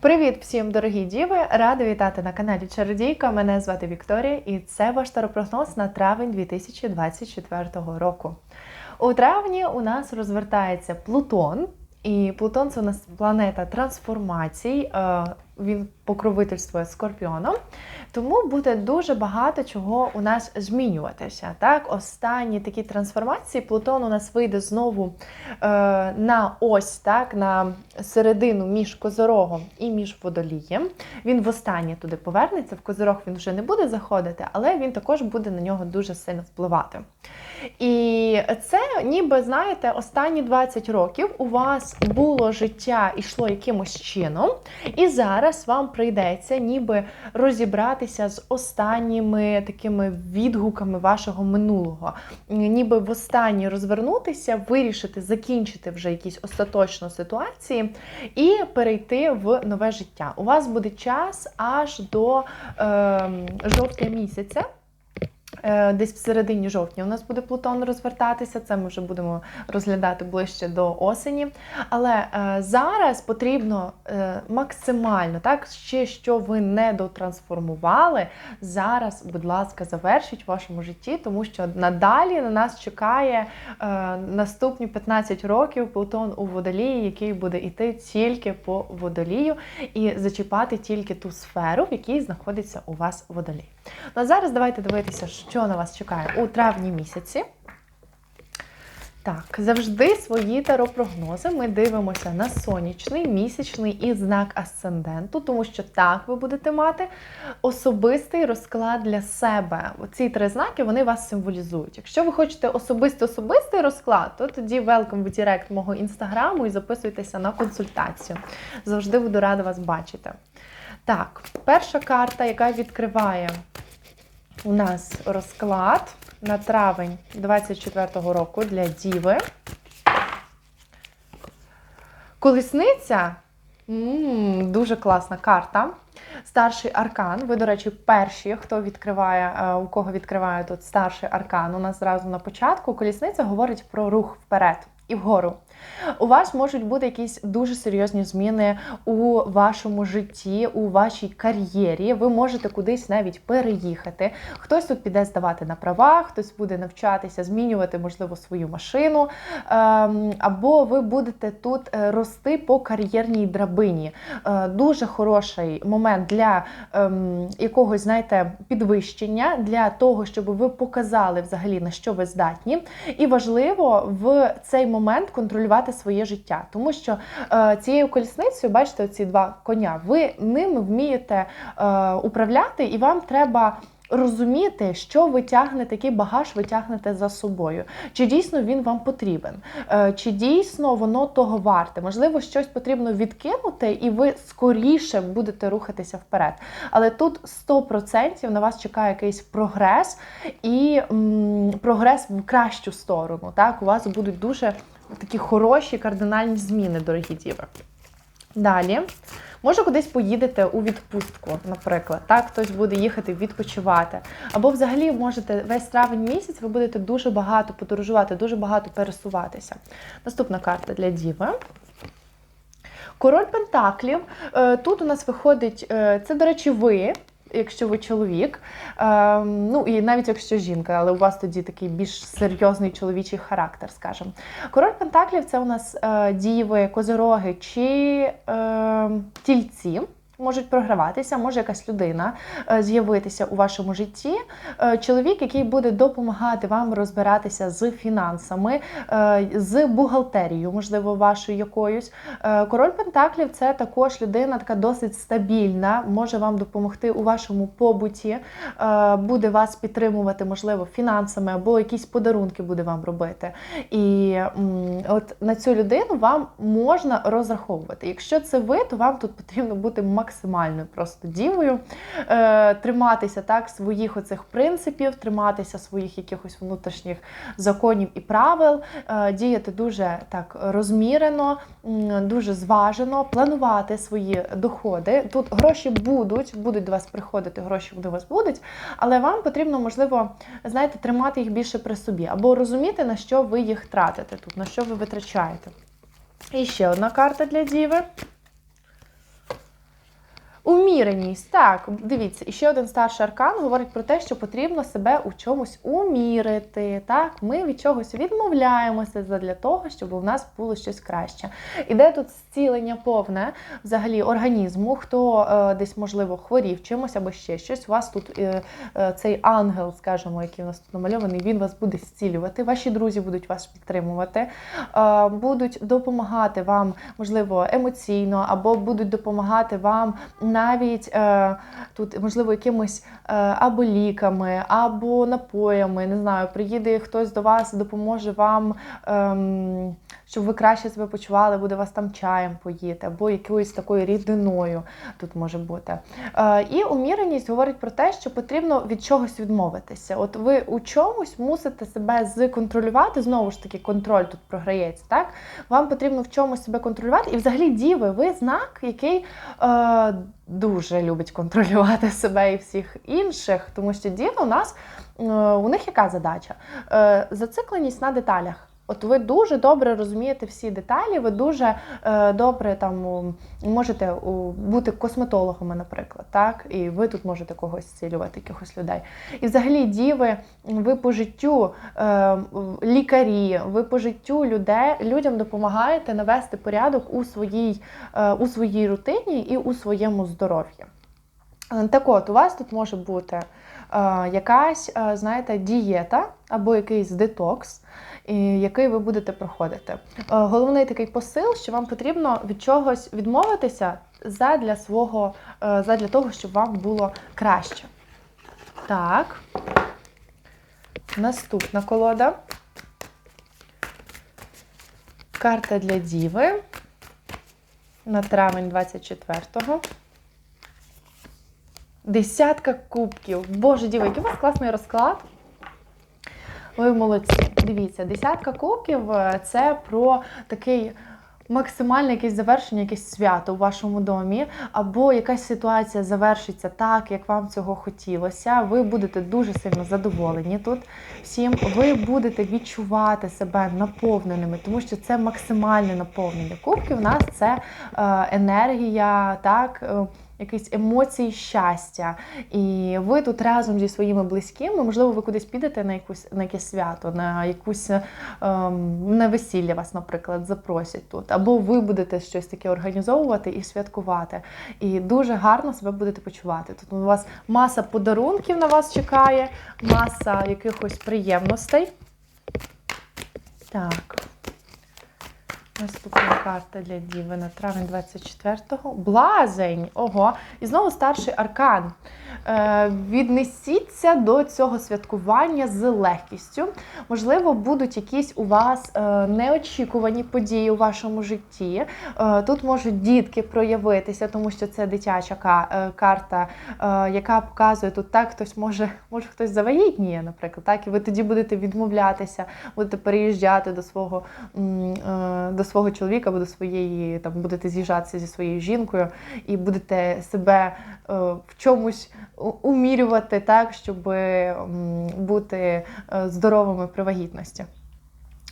Привіт всім, дорогі діви! Рада вітати на каналі Чародійка. Мене звати Вікторія, і це ваш таропрогноз на травень 2024 року. У травні у нас розвертається Плутон, і Плутон це у нас планета трансформацій. е, Він покровительствує скорпіоном, тому буде дуже багато чого у нас змінюватися. Так, останні такі трансформації Плутон у нас вийде знову е, на ось так, на середину між Козорогом і між водолієм. Він востаннє туди повернеться. В Козорог він вже не буде заходити, але він також буде на нього дуже сильно впливати. І це, ніби знаєте, останні 20 років у вас було життя йшло якимось чином, і зараз вам прийдеться ніби розібратися з останніми такими відгуками вашого минулого, ніби в останній розвернутися, вирішити, закінчити вже якісь остаточно ситуації і перейти в нове життя. У вас буде час аж до е, жовтня місяця. Е, Десь в середині жовтня у нас буде Плутон розвертатися. Це ми вже будемо розглядати ближче до осені. Але е, зараз потрібно е, максимально так, ще що ви не дотрансформували. Зараз, будь ласка, завершіть в вашому житті, тому що надалі на нас чекає наступні 15 років Плутон у водолії, який буде йти тільки по водолію і зачіпати тільки ту сферу, в якій знаходиться у вас водолій. Ну а зараз давайте дивитися, що на вас чекає у травні місяці. Так, завжди свої таропрогнози ми дивимося на сонячний, місячний і знак асценденту, тому що так ви будете мати особистий розклад для себе. Ці три знаки вони вас символізують. Якщо ви хочете особистий особистий розклад, то тоді welcome в директ мого інстаграму і записуйтеся на консультацію. Завжди буду рада вас бачити. Так, перша карта, яка відкриває у нас розклад на травень 24-го року для Діви. Колісниця м, дуже класна карта. Старший аркан. Ви, до речі, перші, хто відкриває, е, у кого відкриває тут старший аркан. У нас зразу на початку колісниця говорить про рух вперед і вгору. У вас можуть бути якісь дуже серйозні зміни у вашому житті, у вашій кар'єрі. Ви можете кудись навіть переїхати. Хтось тут піде здавати на права, хтось буде навчатися, змінювати, можливо, свою машину. Ем, Або ви будете тут е, рости по кар'єрній драбині. Е, Дуже хороший момент для ем, якогось, знаєте, підвищення, для того, щоб ви показали взагалі на що ви здатні. І важливо в цей момент контролювати своє життя, тому що е, цією колісницею, бачите, ці два коня, ви ними вмієте е, управляти, і вам треба. Розуміти, що ви тягнете, який багаж ви тягнете за собою. Чи дійсно він вам потрібен? Е, Чи дійсно воно того варте? Можливо, щось потрібно відкинути, і ви скоріше будете рухатися вперед. Але тут 100% на вас чекає якийсь прогрес і м, прогрес в кращу сторону. Так, у вас будуть дуже такі хороші кардинальні зміни, дорогі діви. Далі. Може, кудись поїдете у відпустку, наприклад, так, хтось буде їхати відпочивати. Або взагалі можете весь травень місяць ви будете дуже багато подорожувати, дуже багато пересуватися. Наступна карта для Діви. Король Пентаклів. Е, Тут у нас виходить, е, це, до речі, ви. Якщо ви чоловік, е, ну і навіть якщо жінка, але у вас тоді такий більш серйозний чоловічий характер, скажімо. Король Пентаклів це у нас е, діви, козороги чи е, тільці. Можуть програватися, може якась людина е, з'явитися у вашому житті. Е, Чоловік, який буде допомагати вам розбиратися з фінансами, е, з бухгалтерією, можливо, вашою якоюсь. Король Пентаклів це також людина, така досить стабільна, може вам допомогти у вашому побуті, буде вас підтримувати, можливо, фінансами або якісь подарунки буде вам робити. І от на цю людину вам можна розраховувати. Якщо це ви, то вам тут потрібно бути максимальною просто дівою, е, триматися так своїх оцих принципів, триматися своїх якихось внутрішніх законів і правил, е, діяти дуже так розмірено, дуже зважено, планувати свої доходи. Тут гроші будуть, будуть до вас приходити, гроші до вас будуть, але вам потрібно, можливо, знаєте, тримати їх більше при собі, або розуміти, на що ви їх тратите тут, на що ви витрачаєте. І ще одна карта для Діви. Уміреність, так, дивіться, і ще один старший аркан говорить про те, що потрібно себе у чомусь умірити. Так, ми від чогось відмовляємося для того, щоб у нас було щось краще. Іде тут зцілення повне взагалі організму, хто е, десь, можливо, хворів чимось або ще щось. У вас тут е, е, цей ангел, скажімо, який у нас тут намальований, він вас буде зцілювати. Ваші друзі будуть вас підтримувати, е, будуть допомагати вам, можливо, емоційно, або будуть допомагати вам навіть е, тут, можливо, якимось е, або ліками, або напоями. Не знаю, приїде хтось до вас, допоможе вам, ем, щоб ви краще себе почували, буде вас там чаєм поїти, або якоюсь такою рідиною тут може бути. Е, і уміреність говорить про те, що потрібно від чогось відмовитися. От ви у чомусь мусите себе законтролювати. Знову ж таки, контроль тут програється. Так вам потрібно в чомусь себе контролювати. І взагалі, діви, ви знак, який е, дуже любить контролювати себе і всіх інших, тому що діти у нас е, у них яка задача? Е, зацикленість на деталях. От ви дуже добре розумієте всі деталі, ви дуже е, добре там можете бути косметологами, наприклад, так? І ви тут можете когось зцілювати, якихось людей. І взагалі, діви, ви по життю е, лікарі, ви по життю людей, людям допомагаєте навести порядок у своїй, е, у своїй рутині і у своєму здоров'ї. Е, Так от, у вас тут може бути е, якась, е, знаєте, дієта або якийсь детокс, який ви будете проходити. Головний такий посил, що вам потрібно від чогось відмовитися задля свого, задля того, щоб вам було краще. Так. Наступна колода. Карта для Діви на травень 24-го. Десятка кубків. Боже, діва, який у вас класний розклад. Ви молодці. Дивіться, десятка кубків е, це про такий максимальне якесь завершення, якесь свято у вашому домі, або якась ситуація завершиться так, як вам цього хотілося. Ви будете дуже сильно задоволені тут всім. Ви будете відчувати себе наповненими, тому що це максимальне наповнення. Кубки в нас це е, енергія, так. Якісь емоції щастя, і ви тут разом зі своїми близькими, можливо, ви кудись підете на якусь на якесь свято, на якусь ем, на весілля вас, наприклад, запросять тут, або ви будете щось таке організовувати і святкувати. І дуже гарно себе будете почувати. Тут у вас маса подарунків на вас чекає, маса якихось приємностей. Так. Наступна карта для Діви на травень 24-го. Блазень. Ого. І знову старший аркан. Е, віднесіться до цього святкування з легкістю. Можливо, будуть якісь у вас е, неочікувані події у вашому житті. Е, тут можуть дітки проявитися, тому що це дитяча е, карта, е, яка показує тут так, хтось може, може хтось завагітніє, наприклад, так, і ви тоді будете відмовлятися, будете переїжджати до свого, е, до свого чоловіка або до своєї, там будете з'їжджатися зі своєю жінкою і будете себе е, в чомусь умірювати так, щоб бути е, здоровими при вагітності.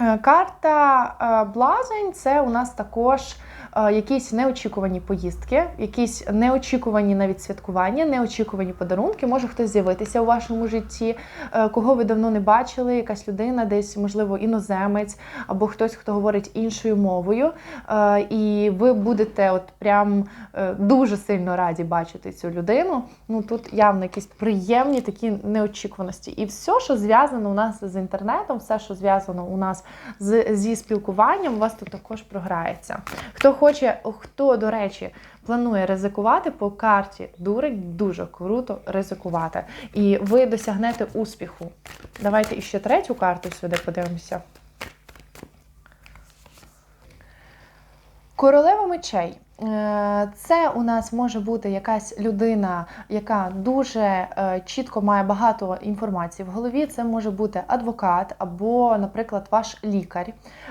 Е, Карта Блазень це у нас також якісь неочікувані поїздки, якісь неочікувані навіть святкування, неочікувані подарунки. Може хтось з'явитися у вашому житті, е, кого ви давно не бачили, якась людина, десь, можливо, іноземець, або хтось, хто говорить іншою мовою. Е, І ви будете от прям е, дуже сильно раді бачити цю людину. Ну тут явно якісь приємні такі неочікуваності. І все, що зв'язано у нас з інтернетом, все, що зв'язано у нас з, зі спілкуванням, у вас тут також програється. Хто хоче, хто, до речі, планує ризикувати по карті дурень, дуже круто ризикувати. І ви досягнете успіху. Давайте іще третю карту сюди подивимося. Королева мечей. Е, Це у нас може бути якась людина, яка дуже е, чітко має багато інформації в голові. Це може бути адвокат або, наприклад, ваш лікар,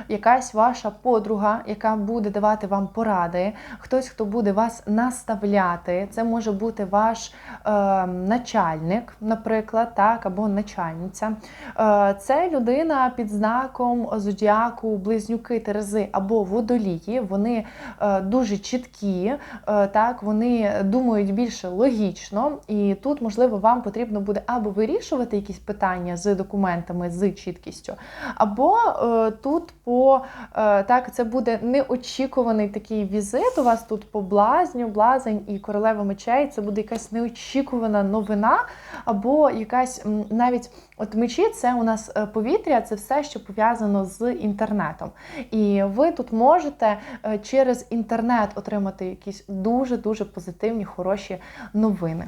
якась ваша подруга, яка буде давати вам поради, хтось, хто буде вас наставляти. Це може бути ваш е, начальник, наприклад, так, або начальниця. Е, Це людина під знаком зодіаку, близнюки, терези або водолії. Вони е, дуже чітко чіткі, е, так, вони думають більше логічно, і тут, можливо, вам потрібно буде або вирішувати якісь питання з документами з чіткістю, або е, тут по е, так, це буде неочікуваний такий візит. У вас тут по блазню, блазень і королева мечей. Це буде якась неочікувана новина, або якась навіть от мечі це у нас е, повітря, це все, що пов'язано з інтернетом. І ви тут можете е, через інтернет отримати якісь дуже-дуже позитивні, хороші новини.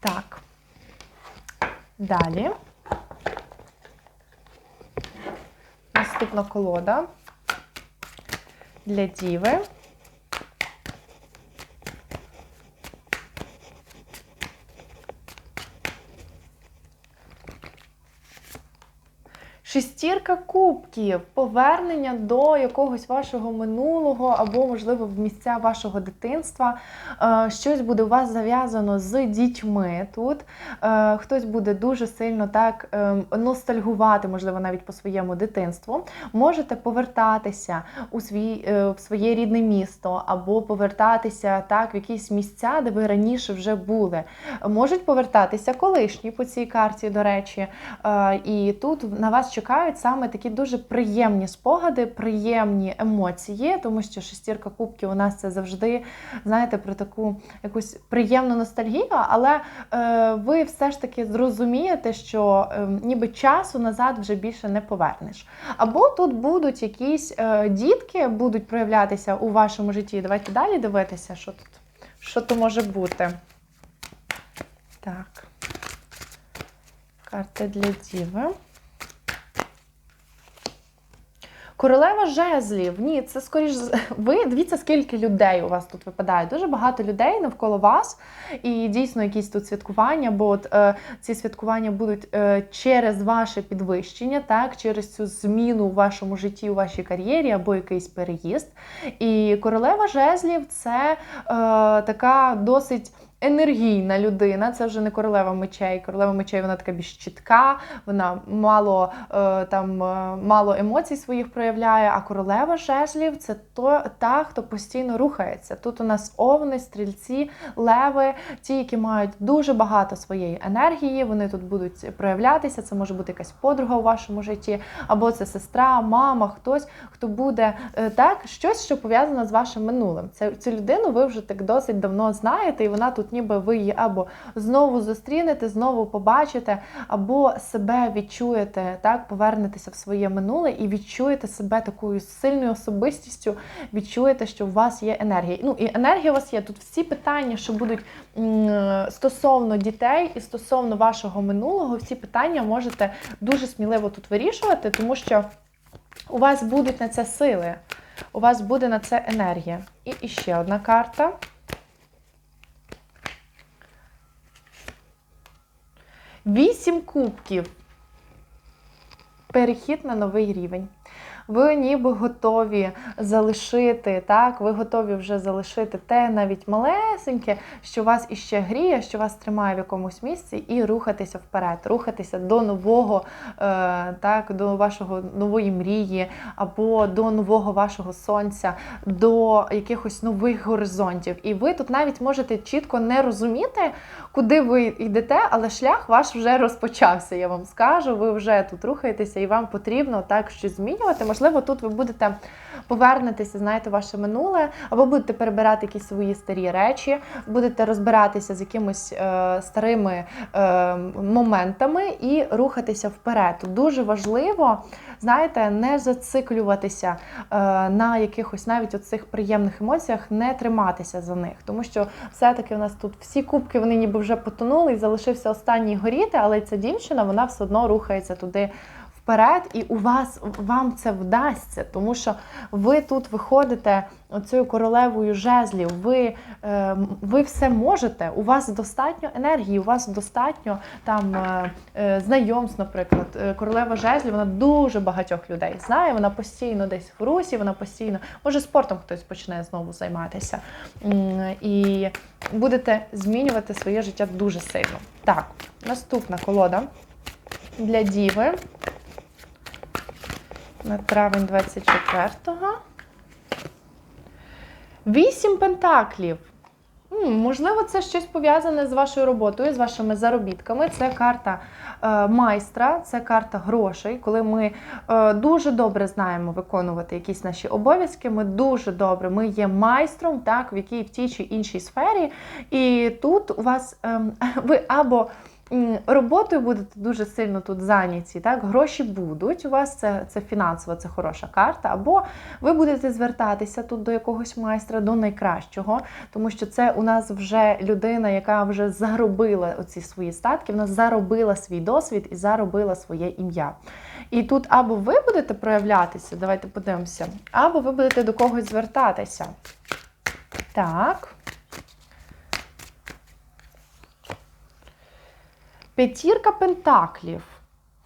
Так. Далі. Наступна колода для діви. Шестірка кубків, повернення до якогось вашого минулого, або, можливо, в місця вашого дитинства. Е, Щось буде у вас зав'язано з дітьми тут. Е, Хтось буде дуже сильно так е, ностальгувати, можливо, навіть по своєму дитинству. Можете повертатися у свій, в своє рідне місто, або повертатися так в якісь місця, де ви раніше вже були. Можуть повертатися колишні по цій карті, до речі. І тут на вас чекають саме такі дуже приємні спогади, приємні емоції, тому що шестірка кубків у нас це завжди, знаєте, про таку якусь приємну ностальгію, але е, ви все ж таки зрозумієте, що е, ніби часу назад вже більше не повернеш. Або тут будуть якісь е, дітки, будуть проявлятися у вашому житті. Давайте далі дивитися, що тут, що тут може бути. Так. Карти для діви. Королева жезлів. Ні, це скоріш ви дивіться, скільки людей у вас тут випадає. Дуже багато людей навколо вас, і дійсно якісь тут святкування, бо от е, ці святкування будуть е, через ваше підвищення, так, через цю зміну у вашому житті, у вашій кар'єрі або якийсь переїзд. І королева жезлів це е, така досить. Енергійна людина, це вже не королева мечей. Королева мечей вона така більш чітка, вона мало е, там е, мало емоцій своїх проявляє. А королева жезлів це то та, хто постійно рухається. Тут у нас овни, стрільці, леви, ті, які мають дуже багато своєї енергії. Вони тут будуть проявлятися. Це може бути якась подруга у вашому житті, або це сестра, мама, хтось, хто буде е, так, щось, що пов'язане з вашим минулим. Це цю людину ви вже так досить давно знаєте, і вона тут, ніби ви її або знову зустрінете, знову побачите, або себе відчуєте, так, повернетеся в своє минуле і відчуєте себе такою сильною особистістю, відчуєте, що у вас є енергія. Ну і енергія у вас є. Тут всі питання, що будуть стосовно дітей і стосовно вашого минулого, всі питання можете дуже сміливо тут вирішувати, тому що у вас будуть на це сили, у вас буде на це енергія. І іще одна карта. Вісім кубків. Перехід на новий рівень. Ви ніби готові залишити, так, ви готові вже залишити те навіть малесеньке, що вас іще гріє, що вас тримає в якомусь місці, і рухатися вперед, рухатися до нового, е, так, до вашого нової мрії, або до нового вашого сонця, до якихось нових горизонтів. І ви тут навіть можете чітко не розуміти, куди ви йдете, але шлях ваш вже розпочався. Я вам скажу. Ви вже тут рухаєтеся, і вам потрібно так щось змінювати. Можливо, тут ви будете повернетеся, знаєте, ваше минуле, або будете перебирати якісь свої старі речі, будете розбиратися з якимись е, старими е, моментами і рухатися вперед. Дуже важливо, знаєте, не зациклюватися е, на якихось навіть оцих приємних емоціях, не триматися за них, тому що все-таки у нас тут всі кубки вони ніби вже потонули, і залишився останній горіти, але ця дівчина вона все одно рухається туди вперед, і у вас вам це вдасться, тому що ви тут виходите оцею королевою жезлів. Ви, е, ви все можете. У вас достатньо енергії, у вас достатньо там е, е, знайомств, наприклад. Королева жезлів вона дуже багатьох людей знає. Вона постійно десь в русі, вона постійно може спортом хтось почне знову займатися. І будете змінювати своє життя дуже сильно. Так, наступна колода для діви на травень 24-го. Вісім пентаклів. Можливо, це щось пов'язане з вашою роботою, з вашими заробітками. Це карта е, майстра, це карта грошей. Коли ми е, дуже добре знаємо виконувати якісь наші обов'язки, ми дуже добре, ми є майстром, так, в якій в тій чи іншій сфері. І тут у вас ем, ви або роботою будете дуже сильно тут зайняті, так, гроші будуть у вас, це, це фінансово, це хороша карта, або ви будете звертатися тут до якогось майстра, до найкращого, тому що це у нас вже людина, яка вже заробила оці свої статки, вона заробила свій досвід і заробила своє ім'я. І тут або ви будете проявлятися, давайте подивимося, або ви будете до когось звертатися. Так. П'ятірка пентаклів.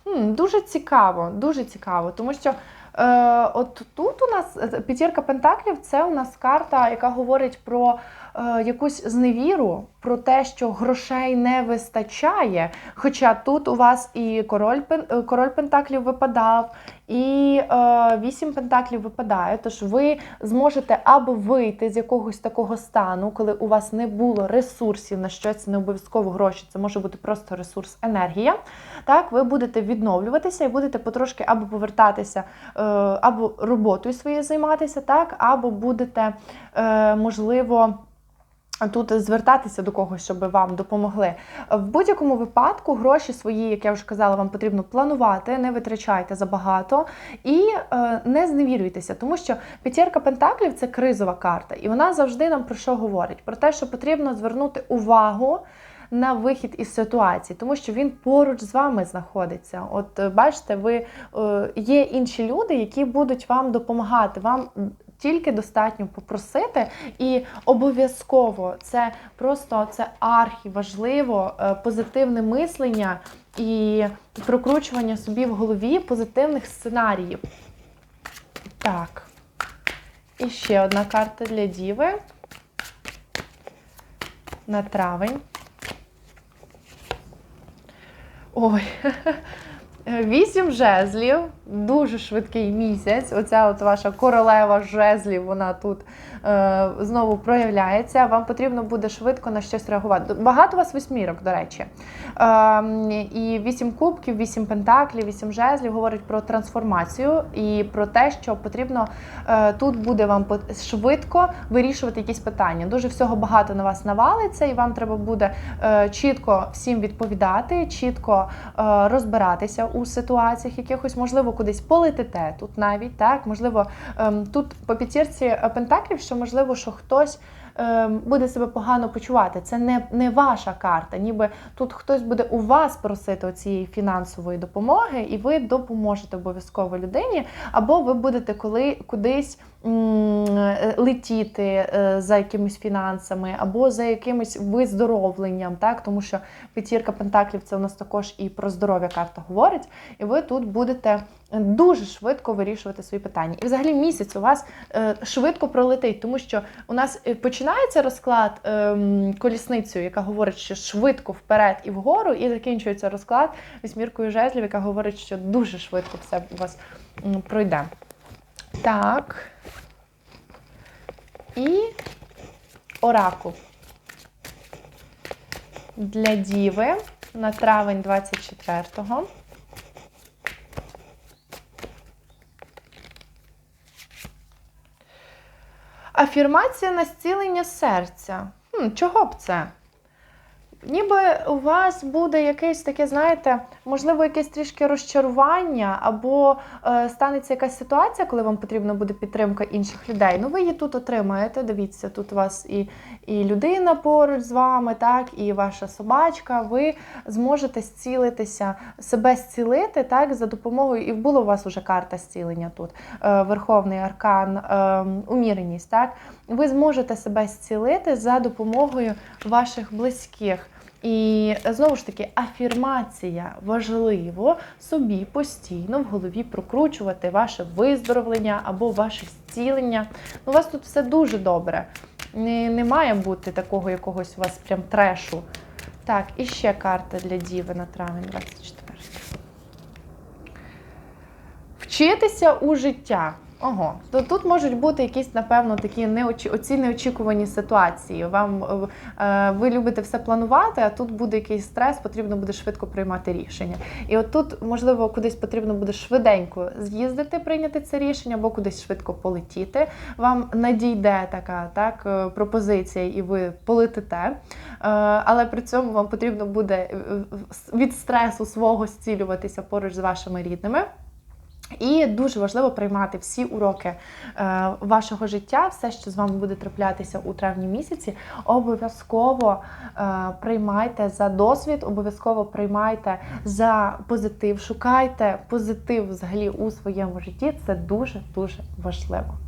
Хм, дуже цікаво, дуже цікаво, тому що е, от тут у нас е, п'ятірка пентаклів це у нас карта, яка говорить про е, якусь зневіру, про те, що грошей не вистачає. Хоча тут у вас і король, е, король пентаклів випадав, і е, вісім пентаклів випадає. Тож ви зможете або вийти з якогось такого стану, коли у вас не було ресурсів на щось, не обов'язково гроші, це може бути просто ресурс енергія. Так, ви будете відновлюватися і будете потрошки або повертатися, е, або роботою своєю займатися, так, або будете, е, можливо. Тут звертатися до когось, щоб вам допомогли. В будь-якому випадку гроші свої, як я вже казала, вам потрібно планувати, не витрачайте забагато і е, не зневірюйтеся, тому що п'ятірка пентаклів це кризова карта, і вона завжди нам про що говорить? Про те, що потрібно звернути увагу. На вихід із ситуації, тому що він поруч з вами знаходиться. От е, бачите, ви е, є інші люди, які будуть вам допомагати. Вам тільки достатньо попросити, і обов'язково це просто це архіважливо, е, позитивне мислення і прокручування собі в голові позитивних сценаріїв. Так. І ще одна карта для Діви. На травень. Ой, вісім жезлів, дуже швидкий місяць. Оця от ваша королева жезлів, вона тут е, знову проявляється. Вам потрібно буде швидко на щось реагувати. Багато у вас восьмірок, до речі. Е, і вісім кубків, вісім пентаклів, вісім жезлів говорить про трансформацію і про те, що потрібно е, тут буде вам швидко вирішувати якісь питання. Дуже всього багато на вас навалиться, і вам треба буде е, чітко всім відповідати, чітко е, розбиратися у ситуаціях якихось, можливо, кудись полетите тут навіть так. Можливо, ем, тут по п'ятірці е, пентаклів, що можливо, що хтось. ем, Буде себе погано почувати. Це не, не ваша карта. Ніби тут хтось буде у вас просити цієї фінансової допомоги, і ви допоможете обов'язково людині, або ви будете коли кудись летіти е, за якимись фінансами, або за якимось виздоровленням, так тому що п'ятірка пентаклів це у нас також і про здоров'я карта говорить, і ви тут будете дуже швидко вирішувати свої питання. І взагалі місяць у вас е, швидко пролетить, тому що у нас е, починається розклад ем, колісницею, яка говорить, що швидко вперед і вгору, і закінчується розклад вісьміркою жезлів, яка говорить, що дуже швидко все у вас пройде. Так. І оракул. Для Діви на травень 24-го. Афірмація на зцілення серця. Хм, чого б це? Ніби у вас буде якесь таке, знаєте, можливо, якесь трішки розчарування, або е, станеться якась ситуація, коли вам потрібна буде підтримка інших людей. Ну, ви її тут отримаєте. Дивіться, тут у вас і, і людина поруч з вами, так, і ваша собачка. Ви зможете зцілитися, себе зцілити так, за допомогою, і була у вас уже карта зцілення тут, е, Верховний аркан, е, уміреність. Так? Ви зможете себе зцілити за допомогою ваших близьких. І знову ж таки, афірмація важливо собі постійно в голові прокручувати ваше виздоровлення або ваше зцілення. У вас тут все дуже добре. Не, не має бути такого якогось у вас прям трешу. Так, і ще карта для Діви на травень 24. Вчитися у життя. Ого, то тут можуть бути якісь, напевно, такі неочі... оці неочікувані ситуації. Вам е, е, ви любите все планувати, а тут буде якийсь стрес, потрібно буде швидко приймати рішення. І от тут, можливо, кудись потрібно буде швиденько з'їздити, прийняти це рішення, або кудись швидко полетіти. Вам надійде така так е, пропозиція, і ви полетите. Е, Але при цьому вам потрібно буде е, від стресу свого зцілюватися поруч з вашими рідними. І дуже важливо приймати всі уроки е, вашого життя, все, що з вами буде траплятися у травні місяці, обов'язково е, приймайте за досвід, обов'язково приймайте за позитив, шукайте позитив взагалі у своєму житті. Це дуже дуже важливо.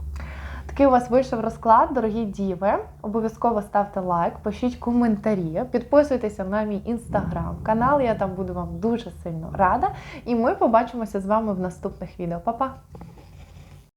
Такий у вас вийшов розклад, дорогі діви. Обов'язково ставте лайк, пишіть коментарі, підписуйтеся на мій інстаграм канал. Я там буду вам дуже сильно рада. І ми побачимося з вами в наступних відео. Па-па!